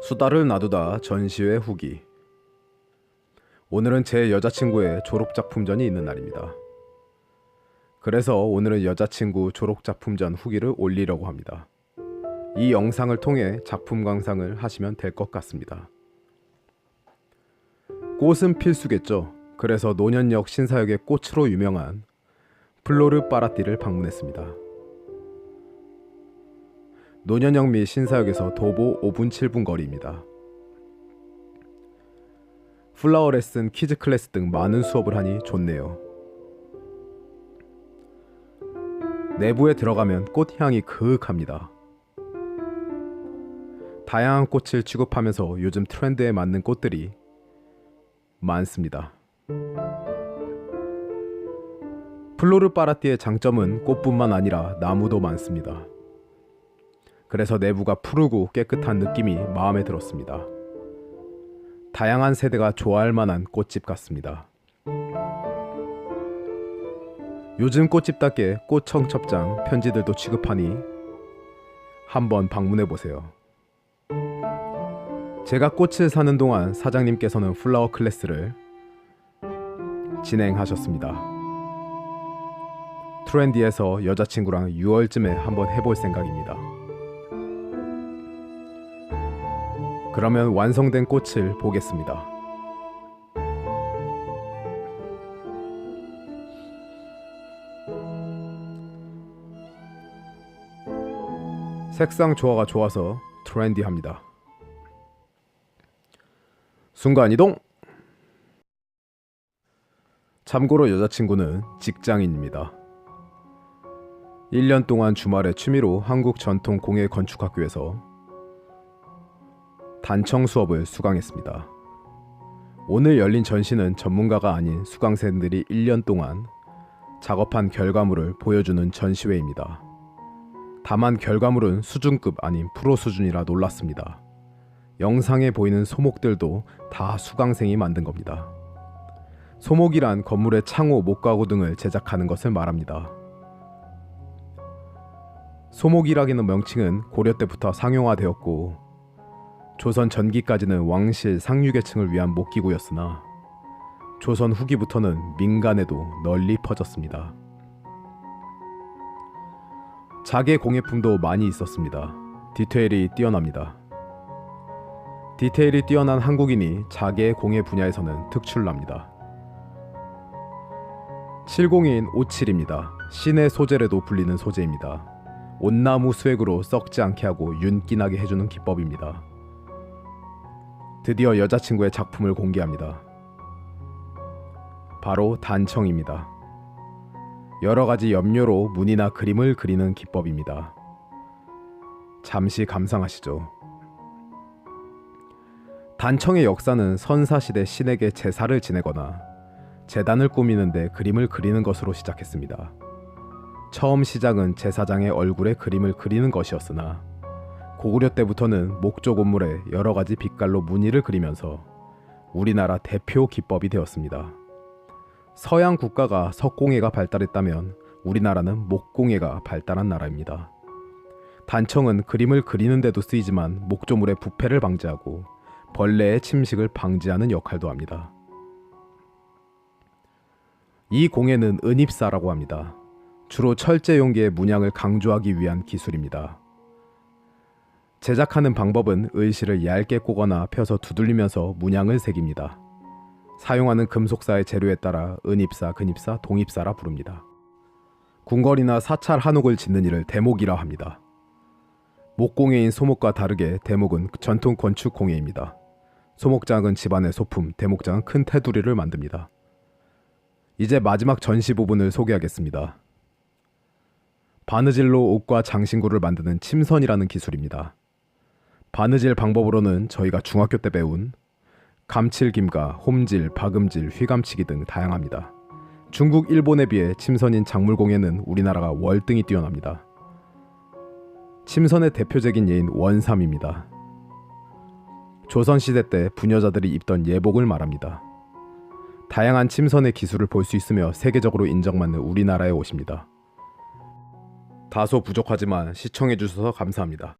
수다를 놔두다 전시회 후기. 오늘은 제 여자친구의 졸업작품전이 있는 날입니다. 그래서 오늘은 여자친구 졸업작품전 후기를 올리려고 합니다. 이 영상을 통해 작품 감상을 하시면 될 것 같습니다. 꽃은 필수겠죠. 그래서 노년역 신사역의 꽃으로 유명한 플로르 파라띠를 방문했습니다. 노년역 및 신사역에서 도보 5분 7분 거리입니다. 플라워 레슨, 키즈 클래스 등 많은 수업을 하니 좋네요. 내부에 들어가면 꽃향이 그윽합니다. 다양한 꽃을 취급하면서 요즘 트렌드에 맞는 꽃들이 많습니다. 플로르 파라띠의 장점은 꽃뿐만 아니라 나무도 많습니다. 그래서 내부가 푸르고 깨끗한 느낌이 마음에 들었습니다. 다양한 세대가 좋아할 만한 꽃집 같습니다. 요즘 꽃집답게 꽃청첩장 편지들도 취급하니 한번 방문해 보세요. 제가 꽃을 사는 동안 사장님께서는 플라워 클래스를 진행하셨습니다. 트렌디에서 여자친구랑 6월쯤에 한번 해볼 생각입니다. 그러면 완성된 꽃을 보겠습니다. 색상 조화가 좋아서 트렌디합니다. 순간 이동! 참고로 여자친구는 직장인입니다. 1년 동안 주말에 취미로 한국 전통 공예 건축학교에서 단청 수업을 수강했습니다. 오늘 열린 전시는 전문가가 아닌 수강생들이 1년 동안 작업한 결과물을 보여주는 전시회입니다. 다만 결과물은 수준급 아닌 프로 수준이라 놀랐습니다. 영상에 보이는 소목들도 다 수강생이 만든 겁니다. 소목이란 건물의 창호, 목가구 등을 제작하는 것을 말합니다. 소목이라기는 명칭은 고려 때부터 상용화되었고 조선 전기까지는 왕실 상류계층을 위한 목기구였으나 조선 후기부터는 민간에도 널리 퍼졌습니다. 자개 공예품도 많이 있었습니다. 디테일이 뛰어납니다. 디테일이 뛰어난 한국인이 자개 공예 분야에서는 특출납니다. 702인 57입니다. 신의 소재래도 불리는 소재입니다. 온나무 수액으로 썩지 않게 하고 윤기나게 해주는 기법입니다. 드디어 여자친구의 작품을 공개합니다. 바로 단청입니다. 여러 가지 염료로 문이나 그림을 그리는 기법입니다. 잠시 감상하시죠. 단청의 역사는 선사시대 신에게 제사를 지내거나 재단을 꾸미는데 그림을 그리는 것으로 시작했습니다. 처음 시작은 제사장의 얼굴에 그림을 그리는 것이었으나 고구려 때부터는 목조 건물에 여러 가지 빛깔로 무늬를 그리면서 우리나라 대표 기법이 되었습니다. 서양 국가가 석공예가 발달했다면 우리나라는 목공예가 발달한 나라입니다. 단청은 그림을 그리는데도 쓰이지만 목조물의 부패를 방지하고 벌레의 침식을 방지하는 역할도 합니다. 이 공예는 은입사라고 합니다. 주로 철제 용기의 문양을 강조하기 위한 기술입니다. 제작하는 방법은 을실을 얇게 꼬거나 펴서 두들리면서 문양을 새깁니다. 사용하는 금속사의 재료에 따라 은입사, 근입사, 동입사라 부릅니다. 궁궐이나 사찰 한옥을 짓는 일을 대목이라 합니다. 목공예인 소목과 다르게 대목은 전통 건축 공예입니다. 소목장은 집안의 소품, 대목장은 큰 테두리를 만듭니다. 이제 마지막 전시 부분을 소개하겠습니다. 바느질로 옷과 장신구를 만드는 침선이라는 기술입니다. 바느질 방법으로는 저희가 중학교 때 배운 감칠김과 홈질, 박음질, 휘감치기 등 다양합니다. 중국, 일본에 비해 침선인 작물공예는 우리나라가 월등히 뛰어납니다. 침선의 대표적인 예인 원삼입니다. 조선시대 때 부녀자들이 입던 예복을 말합니다. 다양한 침선의 기술을 볼 수 있으며 세계적으로 인정받는 우리나라의 옷입니다. 다소 부족하지만 시청해주셔서 감사합니다.